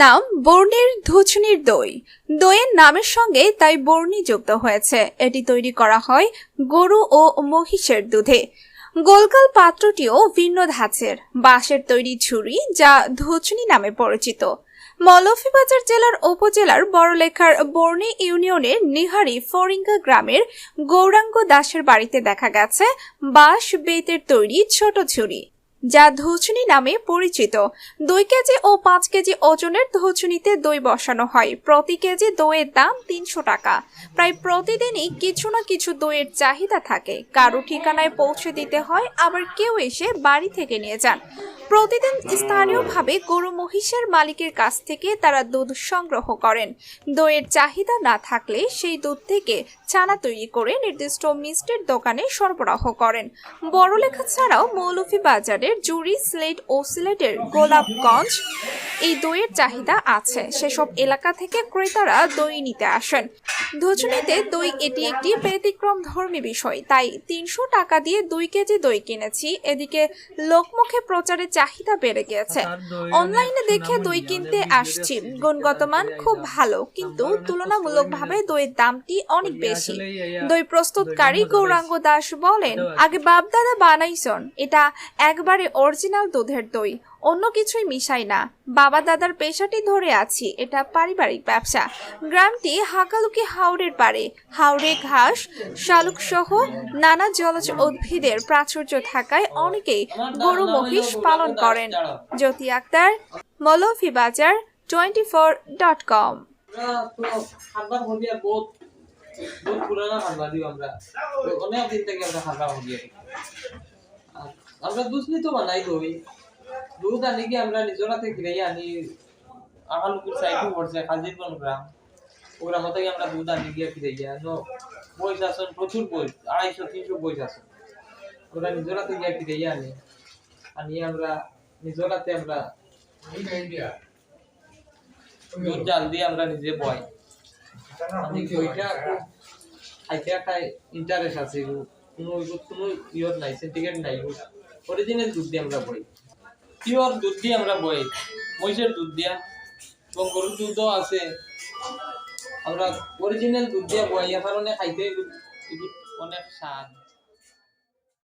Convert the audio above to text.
নাম বর্ণির ধুচনির দই। দইয়ের নামের সঙ্গে তাই বর্ণি যুক্ত হয়েছে। এটি তৈরি করা হয় গরু ও মহিষের দুধে। গোলকাল পাত্রটিও ভিন্ন ধাঁচের। বাঁশের তৈরি ঝুড়ি যা ধুচনি নামে পরিচিত। মৌলভীবাজার জেলার উপজেলার বড়লেখার বর্ণি ইউনিয়নের নিহারি ফরিঙ্গা গ্রামের গৌরাঙ্গ দাসের বাড়িতে দেখা গেছে বাঁশ বেতের তৈরি ছোট ঝুড়ি। যা ধুচুনি নামে পরিচিত। দুই কেজি ও পাঁচ কেজি ওজনের ধুচুনিতে দই বসানো হয়। প্রতি কেজি দইয়ের দাম তিনশো টাকা। প্রায় প্রতিদিনই কিছু না কিছু দইয়ের চাহিদা থাকে। কারও ঠিকানায় পৌঁছে দিতে হয়, আবার কেউ এসে বাড়ি থেকে নিয়ে যান। প্রতিদিন স্থানীয়ভাবে গরু মহিষের মালিকের কাছ থেকে তারা দুধ সংগ্রহ করেন। দইয়ের চাহিদা না থাকলে সেই দুধ থেকে ছানা তৈরি করে নির্দিষ্ট মিষ্টির দোকানে সরবরাহ করেন। বড়লেখা ছাড়াও মৌলভীবাজারের জুরি স্লেট ও সিলেটের গোলাপগঞ্জ এই দইয়ের চাহিদা আছে। সেসব এলাকা থেকে ক্রেতারা দই নিতে আসেন। ধুচুনিতে দই এটি একটি ব্যতিক্রম ধর্মী বিষয়, তাই তিনশো টাকা দিয়ে দুই কেজি দই কিনেছি। এদিকে লোকমুখে প্রচারের চাহিদা বেড়ে গেছে। অনলাইনে দেখে দই কিনতে আসছি। গুণগত মান খুব ভালো কিন্তু তুলনামূলকভাবে দইয়ের দামটি অনেক বেশি। দই প্রস্তুতকারী গৌরাঙ্গ দাস বলেন আগে বাপদাদা বানাইছন এটা একবারে অরিজিনাল দুধের দই। অন্য কিছুই মিশাই না। বাবা দাদার পেশাটি ধরে আছি, এটা পারিবারিক ব্যবসা। গ্রামটি হাকালুকি হাওড়ের পারে হাওড়ে ঘাস শালুক সহ নানা জলজ উদ্ভিদের প্রাচুর্য থাকায় অনেকেই গরু মহিষ পালন করেন। Jyoti Akter, Moulvibazar twenty four dot com আমরা দুধ আনি কি আমরা নিজরা থেকে আনি? আকালুকুর সাইডে পড়ছে গ্রাম। আমরা গিয়ে প্রচুর বইস, আড়াইশো, তিনশো ওরা নিজরা থেকে আনি। আনি আমরা নিজরাতে আমরা দুধ জাল দিয়ে আমরা নিজে বয়। আমি ওইটা খুব খাইতে ইন্টারেস্ট আছে, কোনো কোনো ইয়র নাই সিন্ডিকেট নাই অরিজিনাল দুধ দিয়ে আমরা বই পিওর দুধ দিয়ে আমরা বই, মহিষের দুধ দিয়া, এবং গরুর দুধও আছে। আমরা অরিজিনাল দুধ দিয়ে বই কারণে খাইতে অনেক স্বাদ।